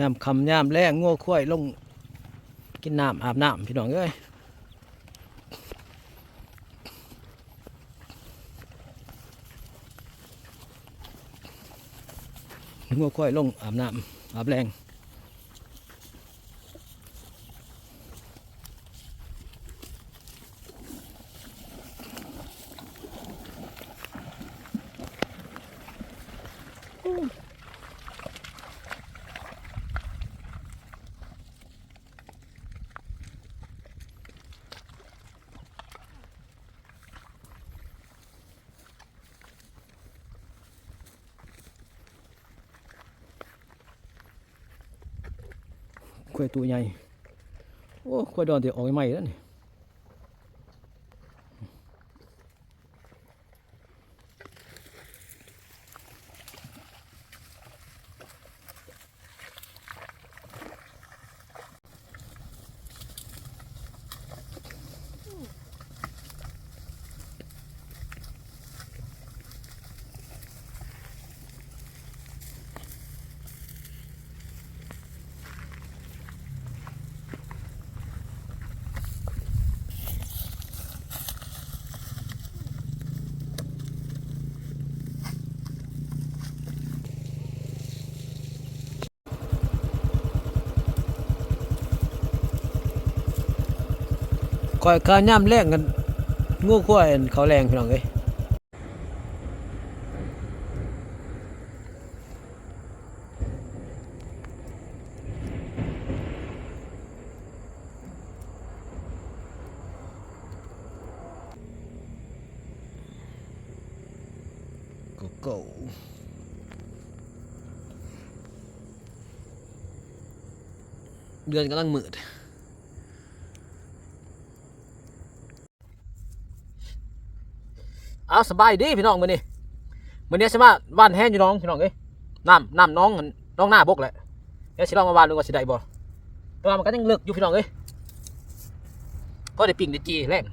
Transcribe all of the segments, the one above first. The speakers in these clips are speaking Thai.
ยามคำยามแรงงัวควายลงกินน้ำอาบน้ำพี่น้องเอ้ยงัวควายลงอาบน้ำอาบแรง วายตัวใหญ่ โอ้ควายดอนเดี๋ยวออกใหม่ๆแล้วนี่ คอยการย่ำแรงกันงูควายเขาแรงพี่น้องเอ้ยโกโก้เดือนกำลังมืด เอาสบายดีพี่น้องมื้อนี้มื้อนี้สิมาบ้านแห้งอยู่น้องพี่น้องเอ้ยน้ำน้ำน้องน้องหน้าบกแหละเดี๋ยวสิลองมาบ้านดูว่าสิได้บ่แต่ว่ามันก็ยังเลิกอยู่พี่น้องเอ้ยก็ได้ปิ้งได้จีแรง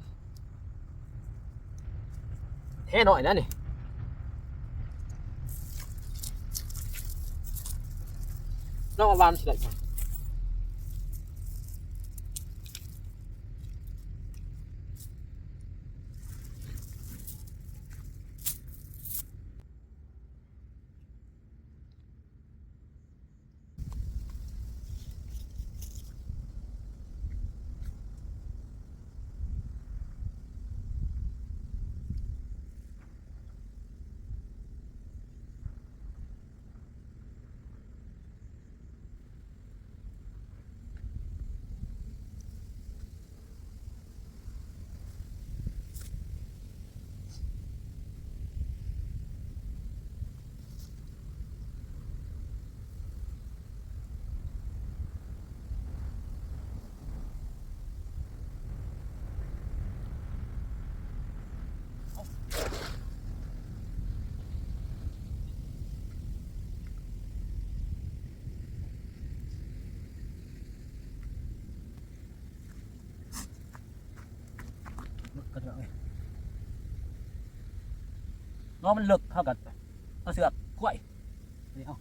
แห่หน่อยนะนี่ลองมาบ้านสิได้บ่ เนาะมันเลิกเท่ากับเอาเสือกกล้วยนี่เอา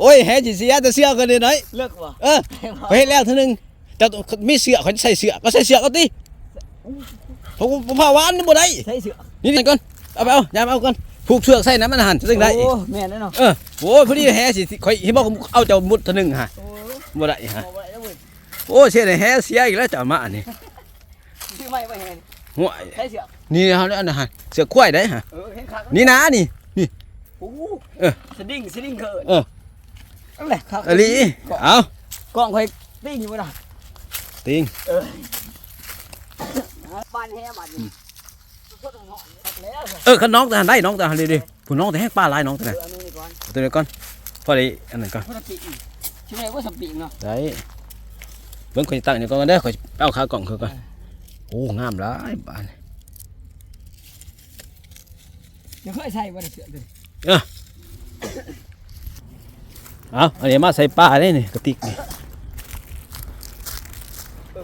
โอ้ยแหสิเสียแต่เสื้อกันนิดหน่อยเลิกบ่เออไปเฮ็ดแล้วเท่านึงเจ้าต้องมีเสื้อเขาใส่เสื้อก็ใส่เสื้อก็ติผมผมพาหวานนี่บ่ได้ใส่เสื้อนี่นี่ก่อนเอาไปเอาอย่ามาเอาก่อนผูกเชือกใส่น้ำมันหันจังได้โอ้แม่นแล้วเนาะเออโอ้ยพอดีแฮสิข่อยเห็นบอกเอาเจ้ามุดเท่านึงฮะโอ้บ่ได้ฮะบ่ได้แล้วเว้ยโอ้ยเสียแฮเสียอีกแล้วเจ้ามาอันนี้ชื่อไม่บ่เห็นหัวใส่เสื้อนี่เฮาอันนั้นฮะเสือควายได้ฮะเออเห็นคักนี่นะนี่โอ้เออสดิ้งสดิ้งเกินเออ นั่นแหละครับอลีเอา กล้องข่อยติ้งอยู่บ่น่ะติงเออบ้านแฮบ้านนี่สุดๆหอนๆแล้วเออเออคันน้องทหารได้น้องทหารดีๆผู้น้องแต่แฮกป้าหลายน้องตัวไหนอันนี้ก่อนตัวนี้ก่อนพอได้อันนั้นก่อนพอปีอีกชื่อไหนว่าสปีกเนาะได้เบิ่งข่อยตั้งนี่ก่อนเด้อข่อยเอาขากล่องคือก่อนโอ้งามหลายบ้านเดี๋ยวเคยใส่บ่ได้เสื้อตัวนี้เอาอันนี้มาใส่ป้าได้นี่กระติกนี่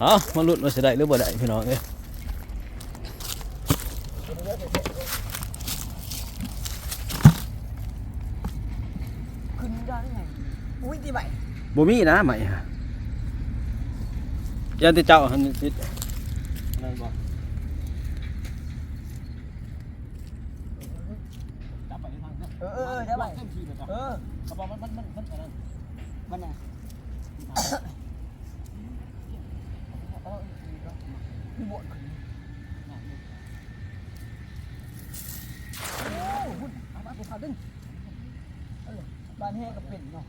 เอามาลุ้นว่าสิได้หรือบ่ได้พี่น้องเอ้ยขึ้นได้ไงอุ้ยตีใบบ่มีนะใหม่ฮะยันที่เจ้าหันติดนั่นบ่จับไปทางนั้นเออเออเออเดี๋ยวไปเต็มที่เลยจ้ะเออ เขาบอกมันมันมันมันอะไรมันน่ะมีบ่นโอ้หุ่นเอามาไปเขาดึงเอาเลยบ้านแฮก็เป็นเนาะ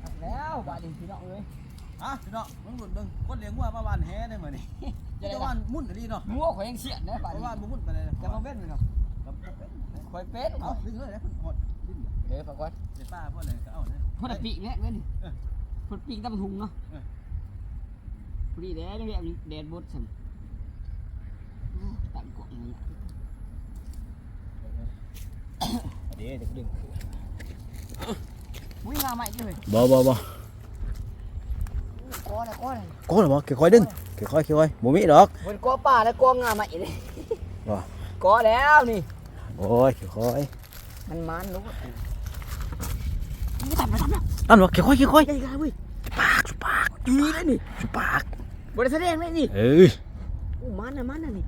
เอาแล้วบ้านนี้พี่น้องเอ้ยอะพี่น้องมึงหลุดเบิ่งคนเลี้ยงวัวมาบ้านแฮได้มื้อนี่จะบ้านมุ่นก็ดีเนาะงัวข่อยยังเสียนนะเพบ้านราะนี้ว่าบ่มุ่นไปเลยจะมาเว้นเลยเนาะข่อยเป็ดเอาเนาะดึงเลยนะหมด ดิ้นเออฝากก่อนเดี๋ยวป้าพวกอะไรก็เอาเลยพอดปีกแรกเว้ยนี่เออพอดปีกตำหุงเนาะเออพอดีแดดนี่แบบแดดบดสั่นตัดกล่องนี่เดี๋ยวจะดึงวิ่งมาใหม่เลยบ่บ่บ่ก้อนนะก้อนก้อนบ่ค่อยๆดึงค่อยๆค่อยๆบ่มีดอกบนก้อป่าแล้วก้องาใหม่เลยว่ะก้อแล้วนี่โอ้ยค่อยมันมันรู้ นี่ทำมาทำแล้วๆนั่นบ่ค่อยๆค่อยใหญ่กันเว้ยๆปากสุปากอีเลยนี่สุปากบริษัทแดงเลยนี่เอ้ยอู้มันนะมันนะนี่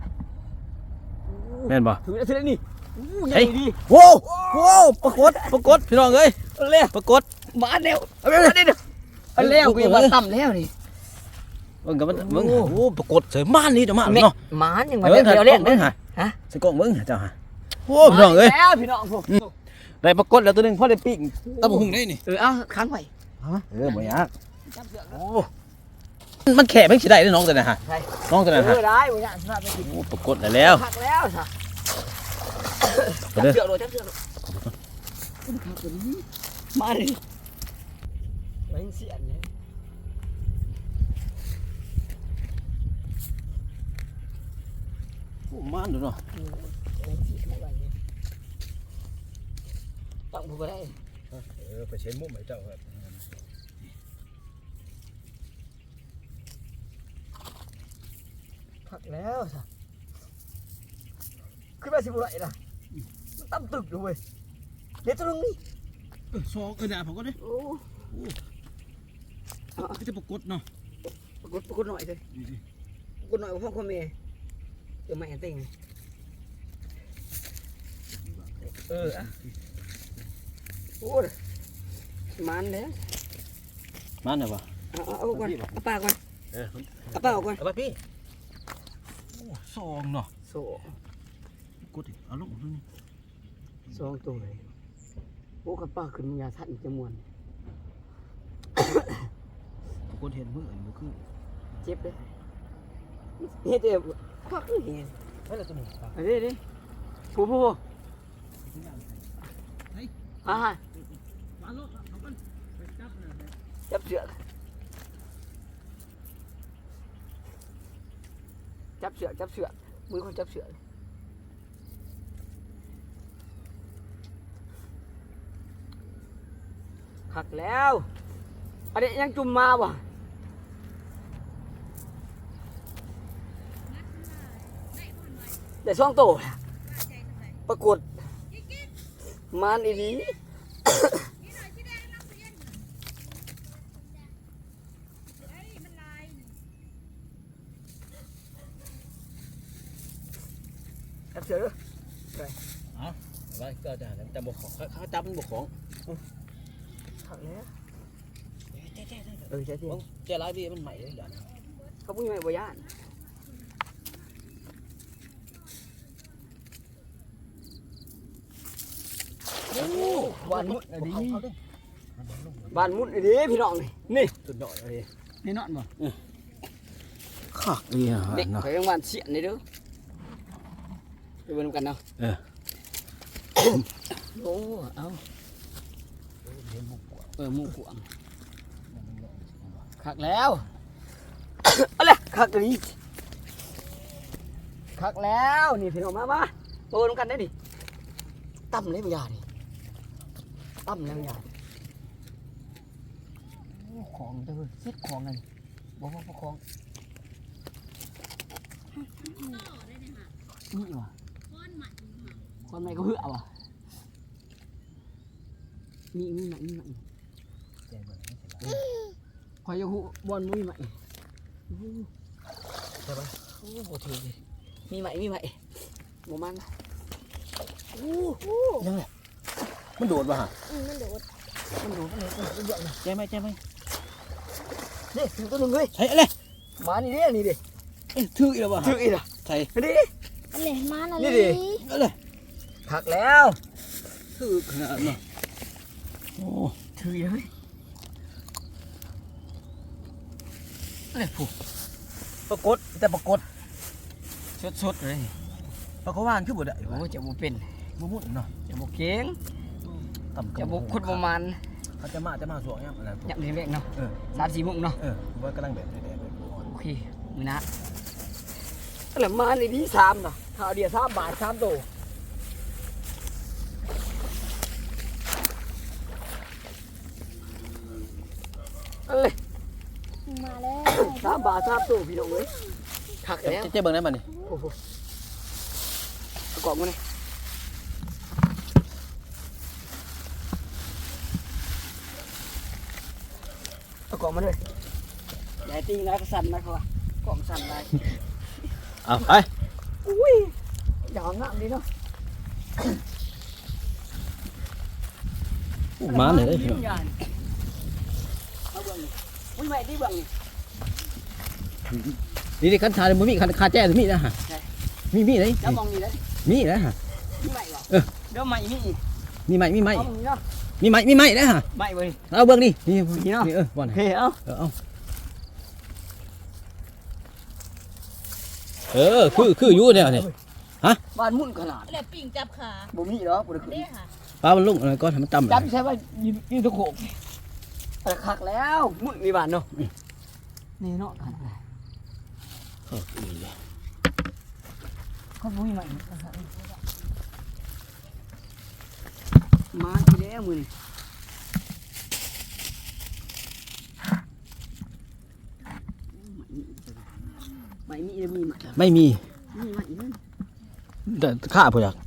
แม่นบ่ถือแล้วถือแล้วนี่อู้ใหญ่เฮ้ยดีโว้วโว้วปรากฏปรากฏพี่น้องเอ้ยเอาเลยปรากฏมาเร็วเอาเร็วเร็วเอาเร็วกูยังมาต่ำแล้วนี่มึงกับมันมึงโอ้โอ้ปรากฏเสยม่านนี่เดี๋ยวมาแม่เนาะมันยังมาเออเร็วถ่ายเร็วกล้เร็องวมึงฮะฮะใส่กล้องมึงเจ้าฮะโอ้พี่น้องเอ้ยแล้วพี่น้องผม ได้ปรากฏแล้วตัวหนึงพอได้ปิ้งตะบุงได้นี่เออเอาค้างไว้เออบ่ยากจับเสือกโอ้มันแข็งสิได้เด้อน้องตัวนั้นฮะใช่น้องตัวนั้นเอฮะอได้บ่ยากสำหรับไปกินโอ้ปรากฏได้แล้วพักแล้วค่ะไปจับเด้อเสือกโดดจับเสือกโดดอุ้ยขาตัวนี้มาเลยไว้เสียนเนี่ยโอ้ม่านดูเนาะ ไว้เสียนได้ไว้เนี่ย ตั้งผู้ก็ได้เออไปเช็ดมุมให้เจ้าครับพักแล้วค่ะขึ้นมาสิบุไรล่ะมันตั้มตึกอยู่เว้ยเดี๋ยวตัวนึงนี่ซอกกระดาษผมก็ได้โอ้ก็จะปรากฏเนาะปรากฏปรากฏหน่อยเลยปรากฏหน่อยของพ่อคุณแม่เดี๋ยวแม่ติ่งเอออะ โอ้ยมันแล้วม่านน่ะบ่เอาเอาเอาก่อนเอาปากก่อนเออเอาปากออกก่อนเอาไปพี่โอ้ซองเนาะโซกดดิเอาลงนี่สองตัวเลยโอ้กับปากขึ้นมึงอย่าทันจะมวนกดเห็นมืออันบ่คือเจ็บเลยเฮ็ดเจ็บพักเห็นเฮ้ยแล้วตัวนี้ครับอันนี้ดิผู้ผู้อ่า จับเสือก จับเสือก จับเสือก มือคนจับเสือกหักแล้วอันนี้ยังจุ่มมาบ่ได้สองโตปรากฏมันอีนี้ เสือเด้อไว้ก็จะแต่บ่ของเขาจับมันบ่ของขักแล้วเออใช่สิเจ้าหลายดีมันใหม่เลยอย่างเขาพูดไม่บ่ย่านบานมุดอะดีบานมุดอะดีพี่น้องนี่นี่สุดยอดเลยนี่นอนบ่คักดีอะเด็กเนาะข่อยยังบานเสียนนี่เด้อ ไปเบิ่งกันเนาะเออ โอ้เอาเออหมูกวางคักแล้วอะไรคักนี้คักแล้วนี่พี่น้องมามาโอ้น้ำกันได้ดิตั้มเลยบ่ยาดิตั้มแล้วยาโอ้ของเด้อเซ็ตของนั่นบ่บ่บ่ของนี่ว่ะ คนใหม่ก็เหือว่ะมีมีใหม่มีใหม่คอยจะหูบอลมีใหม่โอ้โหใช่ปะโอ้โหถือดิมีใหม่มีใหม่โมมันโอ้โหยังไงมันโดดป่ะฮะมันโดด มันโดด มันโดดมันโดดเลยแจ้ไหมแจ้ไหมนี่ถือตัวหนึ่งเลยใช่อะไรมานี่ดินี่ดิถืออีกแล้วป่ะถืออีกอะใช่นี่ดิอันไหนมาน่ะนี่ลิดิอะไร ถักแล้วถือขนาดเนาะโอ้ถืออีกเลยอะไรผูกปรากฏแต่ปรากฏสดๆเลยปรากฏว่างคือบ่ได้โอ้จะบุเป็นบ่มุดเนาะจะบุเก่งต่ำจะบุคุดประมาณเขาจะมาจะมาสวงยังอะไรยับนี่แม่งเนาะเออสามสี่โมงเนาะเออว่ากำลังแบบแดดๆแบบอ่อนโอเคมือนะแล้วมาในที่สามเนาะข้าวเดียวสามบาทสามโตเอ้ย มาแล้ว สามบา ทสามโตพี่น้องเอ้ยถักแล้วเจ๊เบิ่งได้มันนี่โอ้โหเอากล่องมาเลยเอากล่องมาเลยใหญ่ตีนะก็สั่นนะเขาว่ากล่องสั่นได้เอาไปอุ้ยยาวงามดีเนาะมาเลยเด้อพี่น้องเอาเบื้องนี่อุ้ยไม่ที่เบื้องนี่ นี่นี่คันชาเลยบ่มีคันคาแจ้มีนะฮะใช่มีมีเลยแล้วมองนี่เลยมีนะฮะมีใหม่เหรอเออเดี๋ยวใหม่มีอีกมีไหมมีไหมเอามองนี่เนาะมีไหมมีไหมนะฮะใหม่เว้ยเอาเบิ่งดินี่มีเนาะนี่เออบ่โอนะเคเอาเออเอาเออคือคืออยู่เนี่ยนี่บ้านมุ่นขนาดแล้วปิ่งจับขาบ่มีหรอกบ่ได้ขึ้นเด้ค่ะปลามันลงอะไรก็ทำมันต่ำจับใช่ป่ะยืนยืนตะโขกแต่คักแล้วมุ่นมีบ้านเนาะนี่เนาะขนาด ไหนเอออีเลยเขาบ่มีใหม่มาทีแล้วมือนี่ใหม่มีมีมีใหม่ไม่มีมีใหม่นั่นแต่ข้าพออยากเป็น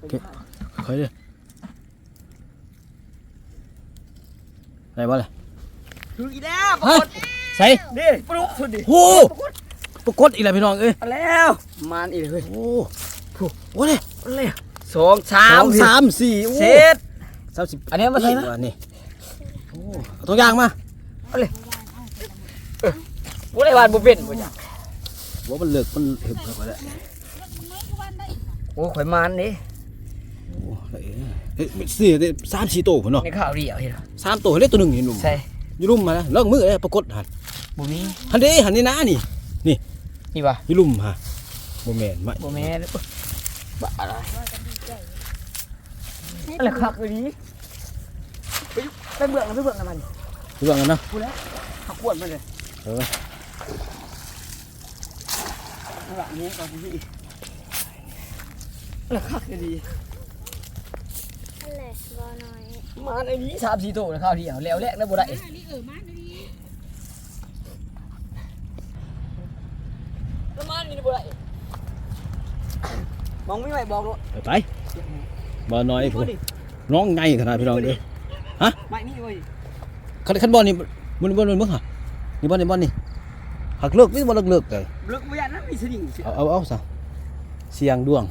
โอเคข้าวคอยเลยอะไรบ่เลยคืออีแล้วปฮะรากฏใส่ดิปลุกสุดดิโอ้ ปรากฏอีกแล้วพี่น้องเอ้ยเอาแล้วมานอีกเลยโอ้โหโอ้เลยเอาเลยสองสาสามมสามสี่โอ้เสร็จ สามสิบอันนี้มาใส่นะอันนี้โอ้เอาตัวอย่างมาบุได้บานบุเป็นบุจ้ะว่ามันเลิกมันเห็บแล้วก็ได้โอ้ข่อยมานนี่โอ้ได้เอ้ยสี่ได้สามสี่ตัวพุ่นเนาะในข่าวเดียวเห็นสามตัวเล็กตัวหนึ่งนี่หนุ่มใช่อยู่ลุ่มมาแล้วเลิกมือเลยปรากฏหันบุมีหันเด้หันนี่นะนี่นี่ วะอยู่ลุ่มฮะโมแมนไม่บุแม่นบ้าอะไรอะไรคักเลยนี้ไปไปเบื่อกันไปเบื่อกันมันรู้ว่ากันนะกูแล้วขับปวดมาเลยเออหลังนี้ก่อนพี่อะไรคักเลยดีอันไหนบอน้อยมาในนี้สามสี่ตัวเลยข้าวเดียวแล้วแรกแล้วบุได้ นี่เออมาดี แล้วมานี่บุได้ มองไม่ไหวบอกเลยไปไปบ่น้อยพุ่นน้องไงขนาดพี่น้องเอ้ยไม่นี่เว้ยคันคันบอลนี่มันบอลมันมึงฮะนี่บอลนี่บอลนี่หักเลิกนี่บอลเลิกเลิกเลยเลิกไม่ยันนะมีสนิงเอาเอาเอาซะเสียงดวง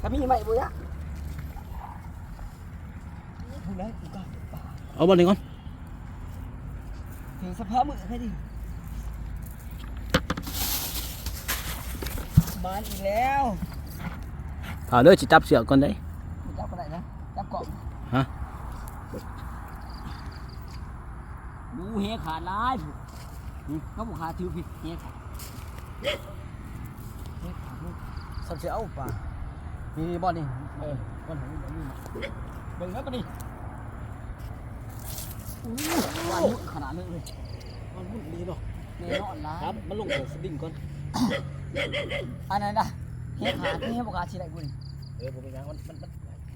ถ้ามีไหมบุยะพูดแล้วกูก็ป่าเอาบอลนี่ก่อนถึงสภาพมือแค่ดิ มาอีกแล้วผ่าเลยสิจับเสือกก่อนได้จับก็ได้นะจับเกาะฮะดูเฮขาดร้ายผู้เขาบอกขาถือผิดเฮขาดเฮขาดลูกสับเสียเอาป่านี่บอลนี่เออบอลของบอลนี่เบิ่งแล้วปะนี่อู้วันมุดขนาดนี้เลยมันมุ่นดีเนาะแน่นอนนะครับมันลงของสดิ้งก่อน อันนั้นนะเฮขาดที่เฮบอกขาดชีไรกูนี่เออผมเป็นยังมันมันมัน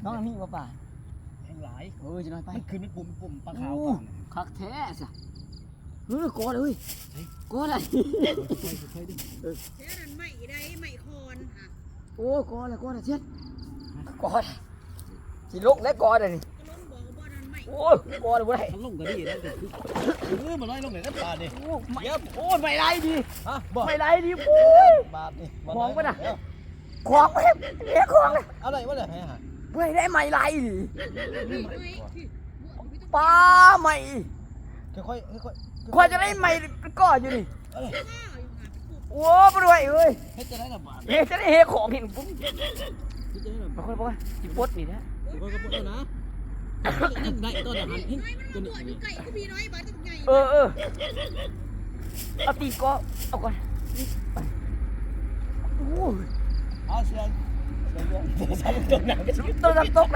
น้องมีว่าป่าแห้งหลายเออจะน้อยไปมันคือมันปุ่มปุ่มปลาขาวโอ้ก่อนคักแท้สิเออกอดเลยกอดอะไรค่อยๆดิเท่านั้นไม่ได้ไม่คอนค่ะโอ้กอดอะไรกอดอะไรเช็ดกอดสิลกและกอดอะไรนี่ก็ล้มบอกว่าบ่นั้นไม่ โอ้ยกอดอะไรบ่ได้มันลงกันดีแล้วคือเออมันน้อยลงไหนกันปลาดิโอ้ไม่โอ้ยไม่ไรดีฮะบ่ไม่ไรดีโอ้ยบาปนี่มองปะน่ะควงไปเลี้ยควงเลยเอาอะไรวะเนี่ยให้หาไม่ได้ไม่ไรดีนี่ไม่ที่บอกไม่ต้องป้าไม่ค่อยๆค่อยๆควรจะได้ไม่กอดอยู่นี่เอ้ยข้าวอยู่ค่ะพูดโอ้ไปด้วยเอ้ยเฮ็ดจะได้ละบาทเฮ้จะได้เฮของเห็นปุ๊บเฮ็ดจะได้ละบาบางทคนบอกว่าจิปดนี่นะก็ก็บ่ได้นะ ยิ่งได้ตัวเดียวหันเฮ้ยน้อยมันตัวมานี้ปวดอยู่ไก่ก็มีน้อยบาดต้องใหญ่เออเออเอาตีก็เอาก่อนโอ้ยเอาเสียงเสียงเยอะใส่ตัวหนังก็ตัวน้ำตก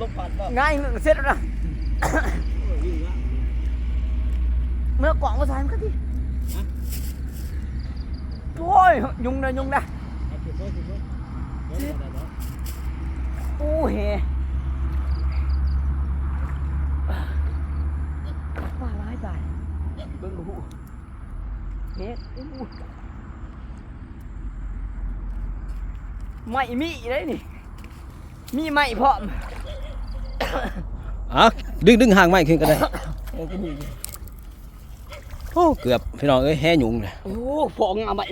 ลงปัดบ่ง่ายเสร็จแล้วนะเมื่อกล่องก็ใส่มันก็ดีโอ้ยยุงนะยุงนะโอ้เฮ ว่าร้ายตายเบิ่งดูเฮ็ดอู้ไม่มีเลยนี่ มีไม่พร้อมอะดึงดึงห่างไม้ขึ้นก็ได้เออก็มีโอ้เกือบพี่น้องเอ้ยแห่หยุงเลยโอ้ฟองเอาใหม่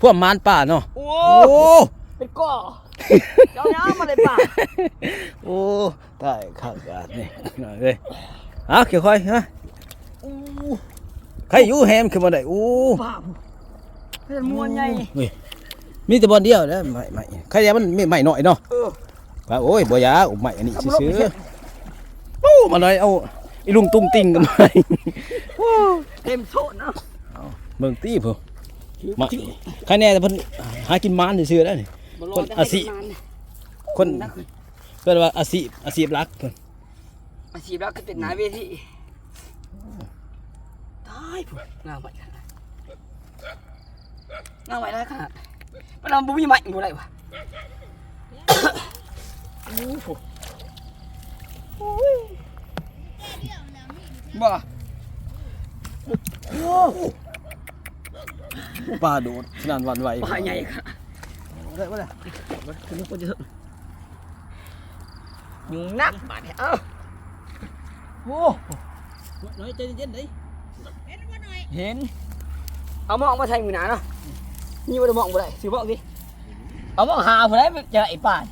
พวกมารป่าเนาะโอ้โอ้เป็นก่อ เจ้าน้ำมาเลยป่ะโอ้ตายข้าวกาดนี่พี่น้องเอ้ยอะค่อยๆฮะโอ้ใครอยู่แฮมขึ้นมาได้โอ้ป่าเป็นมวนใหญ่เฮ้ยมีแต่บอลเดียวนะไม่ไม่ใครจะมันไม่ไม่หน่อยเนาะเออว่าโอ้ยบ่ยาอุ้มไม่อันนี้ซื้อๆโอ้มาเลยเอาอีลุงตุ้งติ้งกันมาเต็มโซนเนาะเบิ่งตี้พุ่นมาใครแน่แต่เพิ่นหากินมานซื่อๆแล้วนี่ คนอาศิคนเพิ่นว่าอาชีพอาชีพหลักเพิ่นอาชีพแล้วก็เป็นนายเวทีตายพุ่นงาใหม่ขนาดงาใหม่ได้ขนาดมันทำบุ้มีใหม่บุไรวะโอ้โหบ่ปลาโดดขนาดหวันไหวป่าใหญ่ขนาด ได้บ่ได้คือมันควรจะยุงนักบาดเนี่ยเอ้าโอ้น้อยใจเย็นๆด้เห็นว่าหน่อยเห็น เอามองมาใส่มือหนาเนาะนี่ว่าจะมองบ่ได้สิบอกดิเอามองหาบ่ได้จะไอ้ป่าน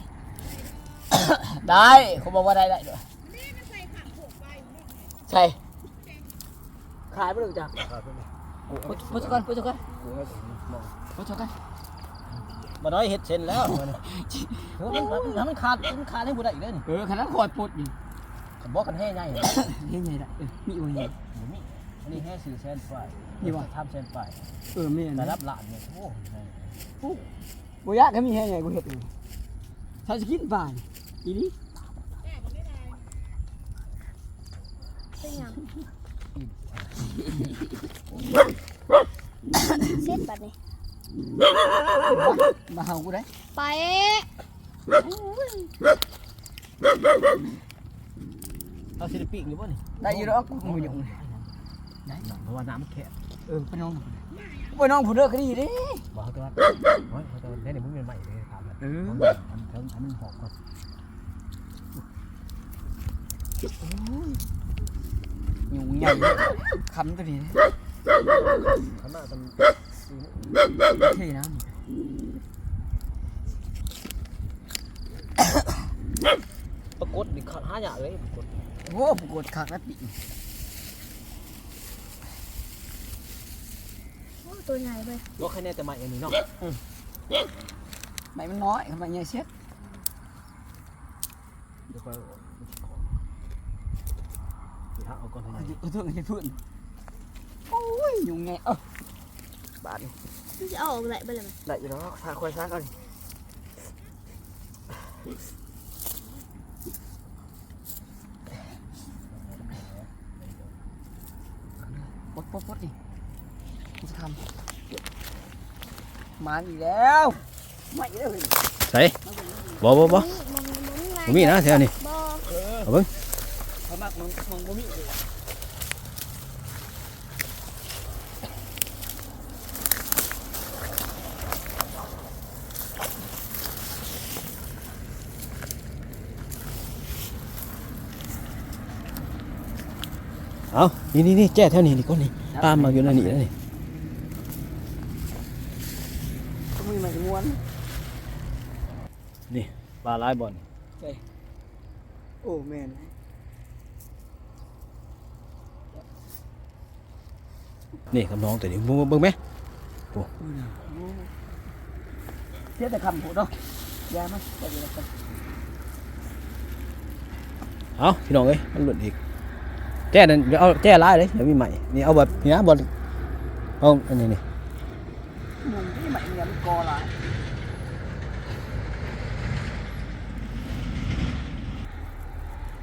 ได้เขาบอกว่าได้ได้ด้วยใส่ผักโขกไปอยู่นอกเนี่ยใช่ขายบ่ได้จ้ะพุทพุทธกันพุทธกันพุทธกัน บ่น้อยเฮ็ดเส้นแล้วเออมันมันมันขาดมันขาดให้บ่ได้อีกเด้อนี่เออขนาดคอยปลดอยู่คันบอกกันแห่ใหญ่เฮ้ยไงได้เออมีอยู่ไง บ่มีอันนี้แห่4แสนฝ่ายนี่วะทำแสนฝ่ายเออมีอันแต่นั้นรับล้านเนี่ยโอ้บ่ยากก็มีให้ไงกูเฮ็ดเองถ้าจะกินป่านอีนี่แก้บอกไม่ได้เป็นหยังเสร็จบัดนี้ มาเฮากูได้ไปเอาสิได้ปิ้งอยู่บ่นี่ได้อยู่แล้วกูบ่ยุ่งเพราะว่าน้ำมันแคบเออไปน้องไปน้องผู้เด้อก็ดีเด้บ่เขาจะว่าโอ้ยเขาจะได้นี่มึงเป็นใหม่เลยถามแล้วเออมันเทิงมันหอกก่อนยุ่งใหญ่คำตัวนี้ข้างหน้ามัน เท่นะปรากฏดิขาดหาหยาเลยปรากฏโอ้ปรากฏคักแล้วปีโอ้ตัวใหญ่ไปบ่ใครแน่แต่ใหม่อันนี้เนาะใบมันน้อยทำไมเนี่ยเช็ดเดี๋ยวไปเอาเดี๋ยวเอาก่อนให้เอาหน่อยเอาตัวกันเพื่อนโอ้ยยุงไงเอ้า บาดนี่มันจะเอาออกไหลไปเลยไหมได้อยู่แล้วพาควายซาก่อนปดปดปดนี่มันจะทำมาอีกแล้วไม่เลยใส่บ่บ่บ่มองมองไงบ่มีนะแถวนี้บ่เขามักมึงมึงบ่มีเลย เอานี่นี่นี่แจ้แถวนี้นี่ก้อนนี่ตามมาอยู่นั่นนี่แล้วนี่ก็มีมันม้วนปลาหลายบ่อนโอ้แม่นนี่กับน้องตัวนี้เบิ่งเบิ่งไหมเสียแต่คำพูดเนาะยามันไปเลยกันเอาพี่น้องเอ้ยมันหลุดอีก แจ้นั่นเดี๋ยวเอาแจ้หลายเลยเดี๋ยวมีใหม่นี่เอาแบบนี่นะบ่เอาอันนี้นี่มึงที่ใหม่เนี่ยมันกอละ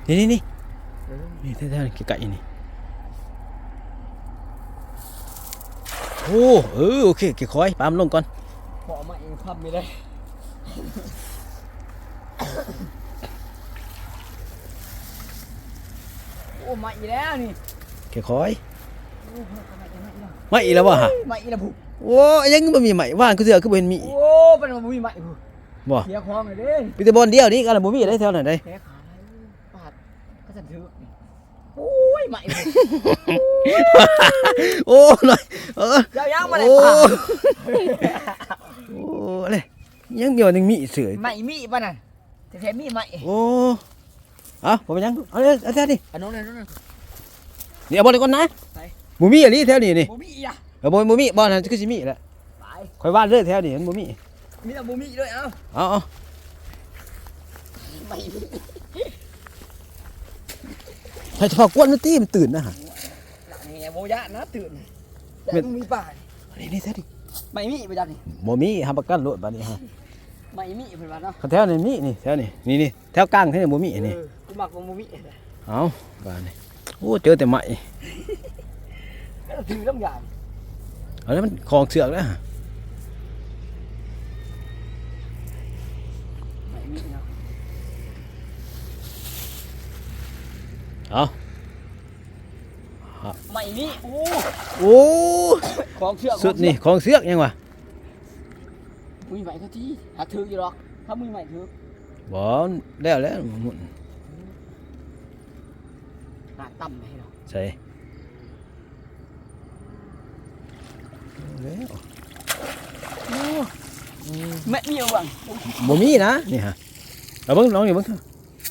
นี่นี่นี่นี่แท้ๆนี่ไก่ๆนี่โอ้เออโอเคเกี่ยวคอยปามลงก่อนพอมาเองพับไม่ได้ อ้มาอีกแล้วนี่เกี่ยวคอยโอ้มาอีกแล้วไม่อีกแล้ววะฮะมาอีกแล้วผู้โอ้ยังบ่มีใหม่ว่านคือเสือคือบ่เห็นมีโอ้เป็นมาบุยใหม่ผู้บ่เสียของเลยเด้มีแต่บอลเดียวนี่กันบ่มีได้แถวไหนได้แพ้ขาปาดก็จะถือโอ้ยใหม่เลยโอ้หน่อยเออเจ้ายังมาได้โอ้ปาดโอ้อะไรยังมีวันหนึงมีเสือใหม่มีป่ะน่ะแต่แท้มีใหม่โอ้ เอาผมไปยังเอาเลยเอาแถวนี้อันนู้นอันนู้น นี่เอาบอลก่อนนะไป บ่มีอันนี้แถวนี้นี่บ่มีอะเออบ่บ่มีบอลนั่นคือสิมีแหละไปข่อยว่าเลยแถวนี้มันบ่มีมีแต่บ่มีด้วยเอ้าเอาเอาใหม่มีให้เฉพาะกวนมันตีมันตื่นนะฮะ หลังเนี่ยโบยะนะตื่นแต่มึงมีป่านี่นี่แถวนี้ไม่มีไปจันนี่บ่มีหาประกันรถบัดนี้ฮะไม่มีเพิ่นว่าเนาะแถวนี้นี่นี่แถวนี้นี่นี่แถวกลางแถวนี้บ่มีนี่เออ กูมักบ่มีเอาบาดนี้โอ้เจอแต่ใหม่แล้วถือลำอย่างเอาแล้วมันของเสือกแล้วฮะไม่มีเนาะเอาไม่มีโอ้โอ้ของเชือกสุดนี่ของเสือกยังวะมึงใหม่เท่าที่หาถืออยู่หรอกถ้ามึงใหม่ถือบ่แล้วแล้วหมุน หาต่ำให้เราใส่แล้วแม่มีเอาบ้างบ่มีนะนี่ฮะเอาเบิ่งลองนี่เบิ่ง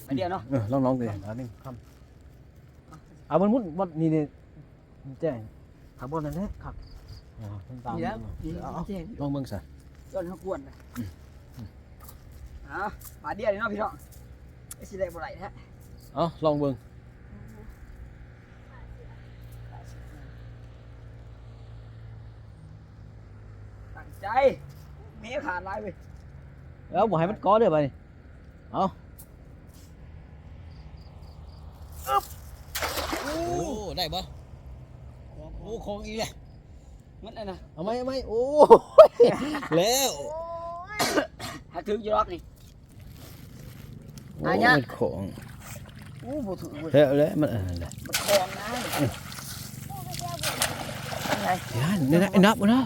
อันเดียวเนาะเออลองลองดิอันนึงคำเอามันมุดบ่นี่นี่แจ้งขับบนนั่นแหละครับอ๋อมันตามนี่แล้วนี่เอาเจ๊งลองเบิ่งซะจนเขากวนเลยอะบาดเดียวนี่เนาะพี่น้องไอ้สิได้บ่ไหลแท้เอาลองเบิ่ง ตั้ง ใจมีขาดลายเว้ยเอาบ่ให้มันก้อเด้อบัดนี้เอาโอ้ได้บ่โอ้ของอีกแล้วมันอะไรนะเอาไหมเอาไหมโอ้ยแล้วโอ้ยหาถืออยู่หรอกนี่โอ้อะเนี่ยมันของโอ้บ่ถือเว้ยแล้วแล้วมันอะไรมันคลองนะยังไงนี่นะไอ้นับบ่นะ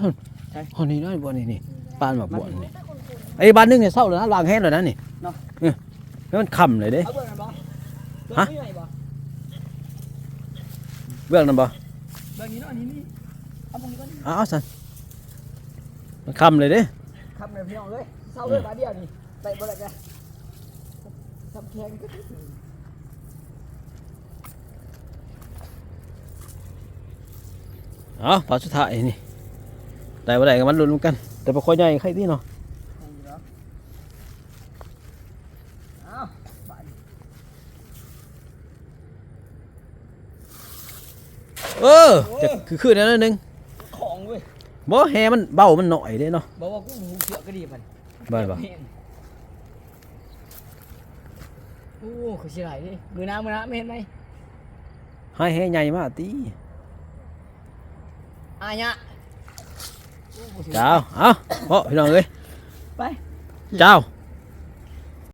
ใช่ อ๋อนี่นะบ่นี่นี่ปานมาบ่นี่ไอ้บ้านนึงเนี่ยเศร้าแล้วนะล้างแห้งแล้วนะนี่เนาะเออแล้วมันคำเลยเด้ เอาเบิ่งกันบ่ฮะ เบิ่งนี่ไหนบ่เบื้องนั้นบ่เบิ่งนี่เนาะนี่นี่เอาเบิ่งนี่ก่อนเอาเอาซั่นมันคำเลยเด้ทำเลยพี่น้องเลยเศร้าเลยบาดเดียวนี่ไปบ่ได้แกทำแข็งก็เอ๋อปลาสุดท้ายนี่ ได้บ่ได้ก็มันลุ้นกัน แต่ปลาคอใหญ่ใครที่เนาะเอาบาดเออจะคือคือนั่นนึงของเว้ยบ่แฮมันเบามันหน่อยเด้เนาะบอกว่ากูหูเสือก็ดีมันบ่บ่โอ้เขาเสียหายดิมือน้ำมือน้ำไม่เห็นไหมให้แฮใหญ่มากติอายะ เจ้าเอ้าเพาะพี่น้องเอ้ยไปเจ้า